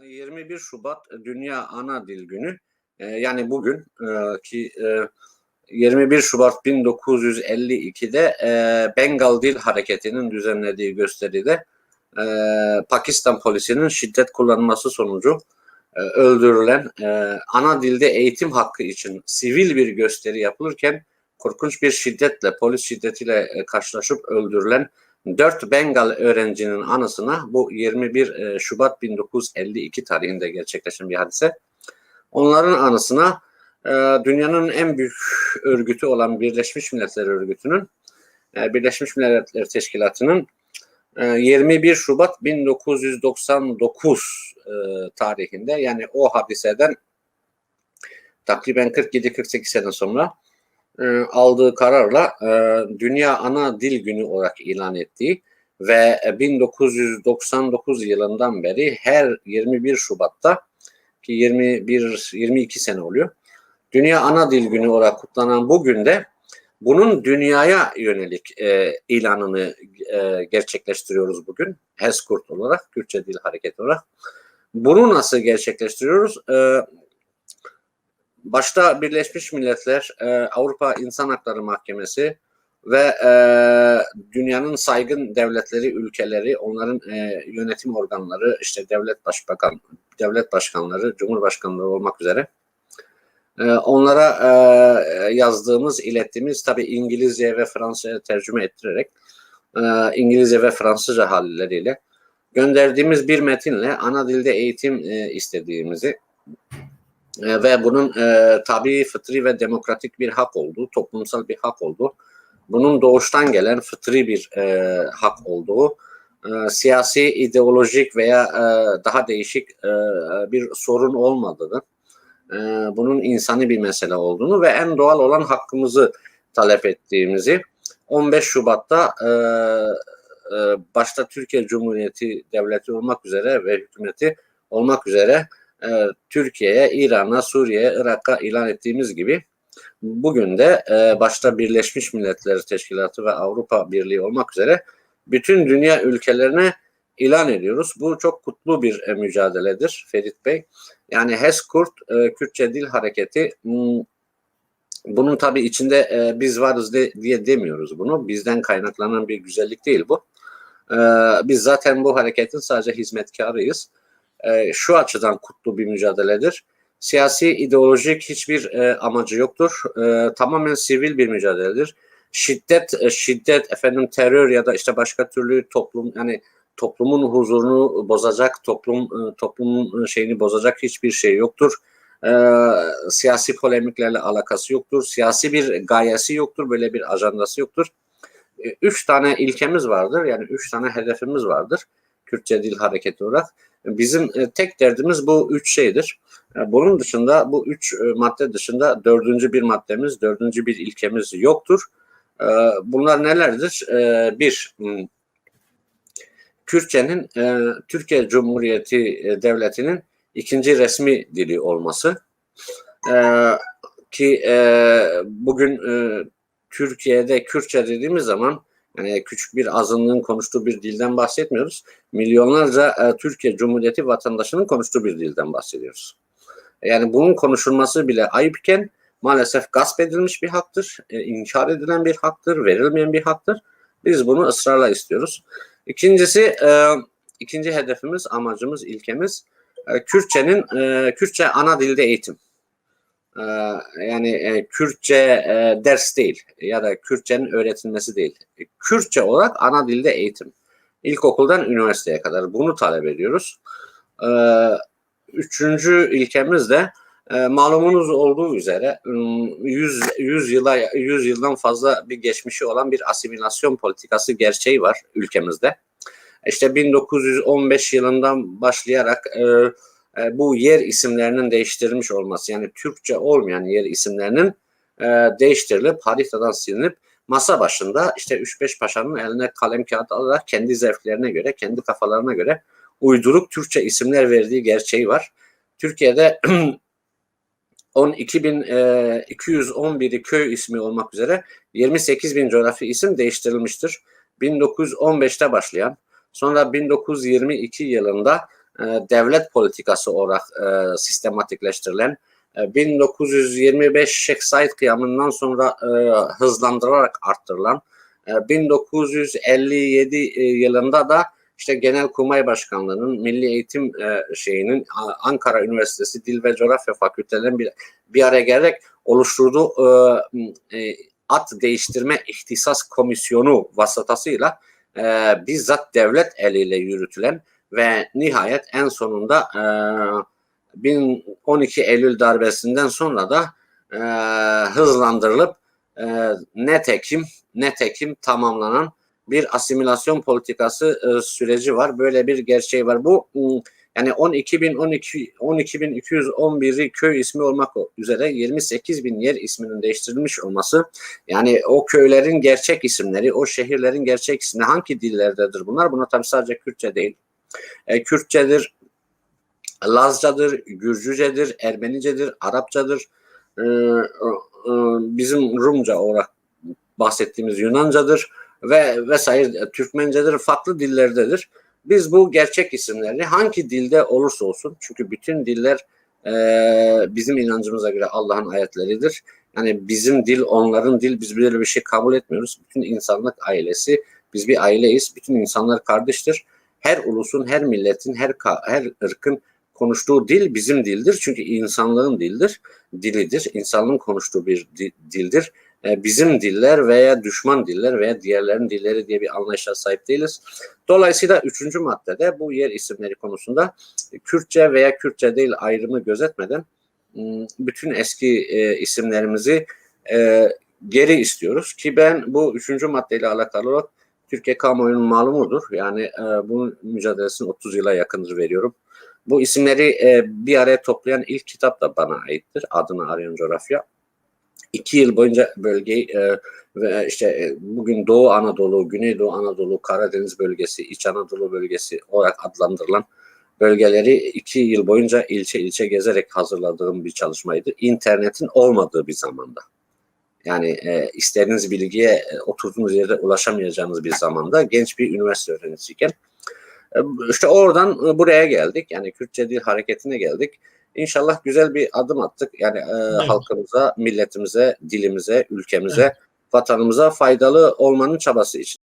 21 Şubat Dünya Ana Dil Günü. Ee, yani bugün e, ki e, 21 Şubat 1952'de e, Bengal Dil Hareketi'nin düzenlediği gösteride e, Pakistan polisinin şiddet kullanması sonucu e, öldürülen e, ana dilde eğitim hakkı için sivil bir gösteri yapılırken korkunç bir şiddetle, polis şiddetiyle e, karşılaşıp öldürülen 4 Bengal öğrencinin anısına bu 21 e, Şubat 1952 tarihinde gerçekleşen bir hadise. Onların anısına e, dünyanın en büyük örgütü olan Birleşmiş Milletler Örgütü'nün e, Birleşmiş Milletler Teşkilatı'nın 21 Şubat 1999 tarihinde yani o hadiseden takriben 47-48 sene sonra aldığı kararla Dünya Ana Dil Günü olarak ilan ettiği ve 1999 yılından beri her 21 Şubat'ta ki 21 22 sene oluyor. Dünya Ana Dil Günü olarak kutlanan bu günde bunun dünyaya yönelik e, ilanını e, gerçekleştiriyoruz bugün. HESKURT olarak, Kürtçe Dil Hareketi olarak. Bunu nasıl gerçekleştiriyoruz? E, başta Birleşmiş Milletler, e, Avrupa İnsan Hakları Mahkemesi ve e, dünyanın saygın devletleri, ülkeleri, onların e, yönetim organları, işte devlet başbakan, devlet başkanları, cumhurbaşkanları olmak üzere e, onlara e, yazdığımız, ilettiğimiz tabi İngilizce ve Fransızca tercüme ettirerek e, İngilizce ve Fransızca halleriyle gönderdiğimiz bir metinle ana dilde eğitim e, istediğimizi e, ve bunun e, tabi fıtri ve demokratik bir hak olduğu, toplumsal bir hak olduğu, bunun doğuştan gelen fıtri bir e, hak olduğu, e, siyasi, ideolojik veya e, daha değişik e, bir sorun olmadığını, e, bunun insani bir mesele olduğunu ve en doğal olan hakkımızı talep ettiğimizi 15 Şubat'ta e, e, başta Türkiye Cumhuriyeti Devleti olmak üzere ve hükümeti olmak üzere e, Türkiye'ye, İran'a, Suriye'ye, Irak'a ilan ettiğimiz gibi bugün de e, başta Birleşmiş Milletler Teşkilatı ve Avrupa Birliği olmak üzere bütün dünya ülkelerine ilan ediyoruz. Bu çok kutlu bir e, mücadeledir Ferit Bey. Yani HESKURT, e, Kürtçe Dil Hareketi hmm, bunun tabi içinde biz varız diye demiyoruz bunu. Bizden kaynaklanan bir güzellik değil bu. Biz zaten bu hareketin sadece hizmetkarıyız. E, şu açıdan kutlu bir mücadeledir. Siyasi, ideolojik hiçbir e, amacı yoktur. E, tamamen sivil bir mücadeledir. Şiddet, e, şiddet, efendim terör ya da işte başka türlü toplum yani toplumun huzurunu bozacak, toplum e, toplumun şeyini bozacak hiçbir şey yoktur. E, siyasi polemiklerle alakası yoktur. Siyasi bir gayesi yoktur. Böyle bir ajandası yoktur. E, üç tane ilkemiz vardır. Yani üç tane hedefimiz vardır. Kürtçe Dil Hareketi olarak. Bizim e, tek derdimiz bu üç şeydir. E, bunun dışında bu üç e, madde dışında dördüncü bir maddemiz, dördüncü bir ilkemiz yoktur. Bunlar nelerdir? Bir, Kürtçenin Türkiye Cumhuriyeti Devleti'nin ikinci resmi dili olması ki bugün Türkiye'de Kürtçe dediğimiz zaman yani küçük bir azınlığın konuştuğu bir dilden bahsetmiyoruz. Milyonlarca e, Türkiye Cumhuriyeti vatandaşının konuştuğu bir dilden bahsediyoruz. Yani bunun konuşulması bile ayıpken maalesef gasp edilmiş bir haktır, e, inkar edilen bir haktır, verilmeyen bir haktır. Biz bunu ısrarla istiyoruz. İkincisi, e, ikinci hedefimiz, amacımız, ilkemiz e, Kürtçenin, e, Kürtçe ana dilde eğitim. E, yani e, Kürtçe e, ders değil ya da Kürtçenin öğretilmesi değil. E, Kürtçe olarak ana dilde eğitim. İlkokuldan üniversiteye kadar bunu talep ediyoruz. E, üçüncü ilkemiz de e, malumunuz olduğu üzere 100, 100 yıla 100 yıldan fazla bir geçmişi olan bir asimilasyon politikası gerçeği var ülkemizde. İşte 1915 yılından başlayarak e, e, bu yer isimlerinin değiştirilmiş olması yani Türkçe olmayan yer isimlerinin e, değiştirilip haritadan silinip masa başında işte 3-5 paşanın eline kalem kağıt alarak kendi zevklerine göre, kendi kafalarına göre uyduruk Türkçe isimler verdiği gerçeği var. Türkiye'de 12.211'i e, köy ismi olmak üzere 28 bin coğrafi isim değiştirilmiştir. 1915'te başlayan sonra 1922 yılında devlet politikası olarak e, sistematikleştirilen e, 1925 Şeyh Said kıyamından sonra e, hızlandırarak arttırılan e, 1957 e, yılında da işte Genelkurmay Başkanlığı'nın Milli Eğitim e, şeyinin Ankara Üniversitesi Dil ve Coğrafya Fakültelerinin bir, bir araya gelerek oluşturduğu e, e, ad değiştirme ihtisas komisyonu vasıtasıyla e, bizzat devlet eliyle yürütülen ve nihayet en sonunda e, 12 Eylül darbesinden sonra da e, hızlandırılıp e, netekim netekim tamamlanan bir asimilasyon politikası e, süreci var. Böyle bir gerçeği var. Bu yani 12.012 12.211'i köy ismi olmak üzere 28 bin yer isminin değiştirilmiş olması yani o köylerin gerçek isimleri, o şehirlerin gerçek isimleri hangi dillerdedir bunlar? Buna tabii sadece Kürtçe değil. E, Kürtçedir, Lazcadır, Gürcücedir, Ermenicedir, Arapçadır, e, e, bizim Rumca olarak bahsettiğimiz Yunancadır ve vesaire Türkmencedir, farklı dillerdedir. Biz bu gerçek isimlerini hangi dilde olursa olsun çünkü bütün diller e, bizim inancımıza göre Allah'ın ayetleridir. Yani bizim dil onların dil biz böyle bir şey kabul etmiyoruz. Bütün insanlık ailesi biz bir aileyiz. Bütün insanlar kardeştir. Her ulusun, her milletin, her her ırkın konuştuğu dil bizim dildir. Çünkü insanlığın dildir, dilidir. İnsanlığın konuştuğu bir di- dildir. E, bizim diller veya düşman diller veya diğerlerin dilleri diye bir anlayışa sahip değiliz. Dolayısıyla üçüncü maddede bu yer isimleri konusunda Kürtçe veya Kürtçe değil ayrımı gözetmeden m, bütün eski e, isimlerimizi e, geri istiyoruz ki ben bu üçüncü maddeyle alakalı olarak Türkiye kamuoyunun malumudur. Yani e, bunun mücadelesini 30 yıla yakındır veriyorum. Bu isimleri e, bir araya toplayan ilk kitap da bana aittir. Adını arayan coğrafya. İki yıl boyunca bölgeyi e, ve işte e, bugün Doğu Anadolu, Güneydoğu Anadolu, Karadeniz bölgesi, İç Anadolu bölgesi olarak adlandırılan bölgeleri iki yıl boyunca ilçe ilçe gezerek hazırladığım bir çalışmaydı. İnternetin olmadığı bir zamanda. Yani e, istediğiniz bilgiye e, oturduğunuz yerde ulaşamayacağınız bir zamanda genç bir üniversite öğrencisiyken e, işte oradan e, buraya geldik. Yani Kürtçe Dil Hareketi'ne geldik. İnşallah güzel bir adım attık. Yani e, halkımıza, milletimize, dilimize, ülkemize, vatanımıza faydalı olmanın çabası için.